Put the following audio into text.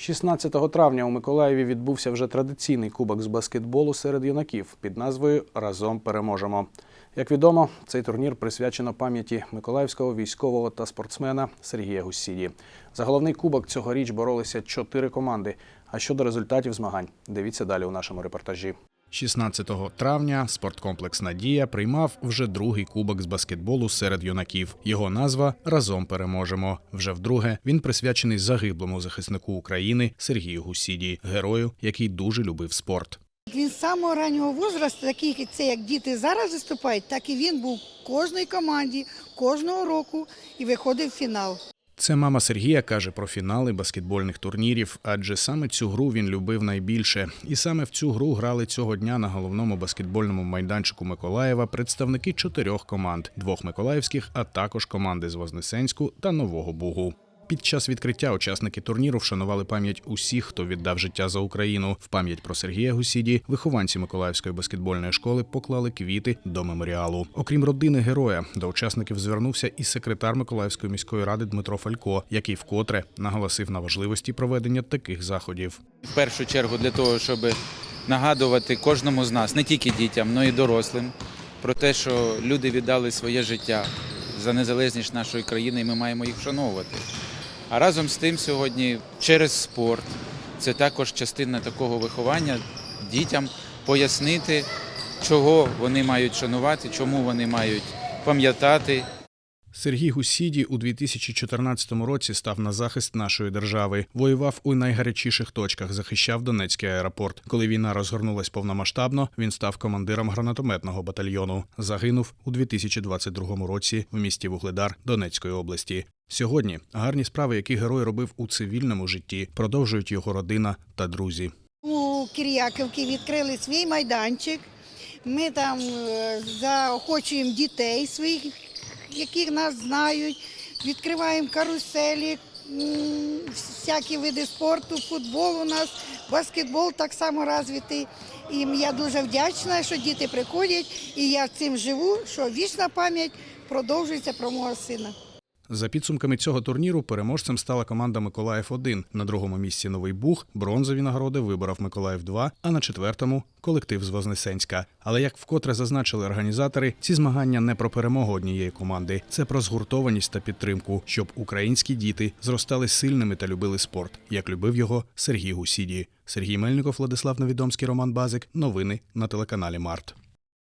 16 травня у Миколаєві відбувся вже традиційний кубок з баскетболу серед юнаків під назвою Разом переможемо. Як відомо, цей турнір присвячено пам'яті миколаївського військового та спортсмена Сергія Гусіді. За головний кубок цьогоріч боролися чотири команди. А щодо результатів змагань, дивіться далі у нашому репортажі. 16 травня спорткомплекс Надія приймав вже другий кубок з баскетболу серед юнаків. Його назва Разом переможемо. Вже вдруге він присвячений загиблому захиснику України Сергію Гусіді, герою, який дуже любив спорт. Він з самого раннього возрасту, таких це як діти зараз виступають, так і він був в кожній команді, кожного року і виходив в фінал. Це мама Сергія каже про фінали баскетбольних турнірів, адже саме цю гру він любив найбільше. І саме в цю гру грали цього дня на головному баскетбольному майданчику Миколаєва представники чотирьох команд: двох миколаївських, а також команди з Вознесенську та Нового Бугу. Під час відкриття учасники турніру вшанували пам'ять усіх, хто віддав життя за Україну. В пам'ять про Сергія Гусіді вихованці Миколаївської баскетбольної школи поклали квіти до меморіалу. Окрім родини героя, до учасників звернувся і секретар Миколаївської міської ради Дмитро Фалько, який вкотре наголосив на важливості проведення таких заходів. В першу чергу для того, щоб нагадувати кожному з нас, не тільки дітям, але й дорослим, про те, що люди віддали своє життя за незалежність нашої країни, і ми маємо їх вшановувати. А разом з тим сьогодні через спорт це також частина такого виховання дітям пояснити, чого вони мають шанувати, чому вони мають пам'ятати. Сергій Гусіді у 2014 році став на захист нашої держави, воював у найгарячіших точках, захищав Донецький аеропорт. Коли війна розгорнулась повномасштабно, він став командиром гранатометного батальйону. Загинув у 2022 році в місті Вугледар Донецької області. Сьогодні гарні справи, які герой робив у цивільному житті, продовжують його родина та друзі. У Кір'яківці відкрили свій майданчик. Ми там е, заохочуємо дітей своїх, яких нас знають. Відкриваємо каруселі, всякі види спорту, футбол у нас, баскетбол так само розвитий. І я дуже вдячна, що діти приходять, і я цим живу, що вічна пам'ять продовжується про мого сина. За підсумками цього турніру переможцем стала команда Миколаїв 1 На другому місці Новий Буг, бронзові нагороди виборов Миколаїв 2 а на четвертому колектив з Вознесенська. Але як вкотре зазначили організатори, ці змагання не про перемогу однієї команди, це про згуртованість та підтримку, щоб українські діти зростали сильними та любили спорт, як любив його Сергій Гусіді. Сергій Мельников, Владислав Новідомський, Роман Базик. Новини на телеканалі Март.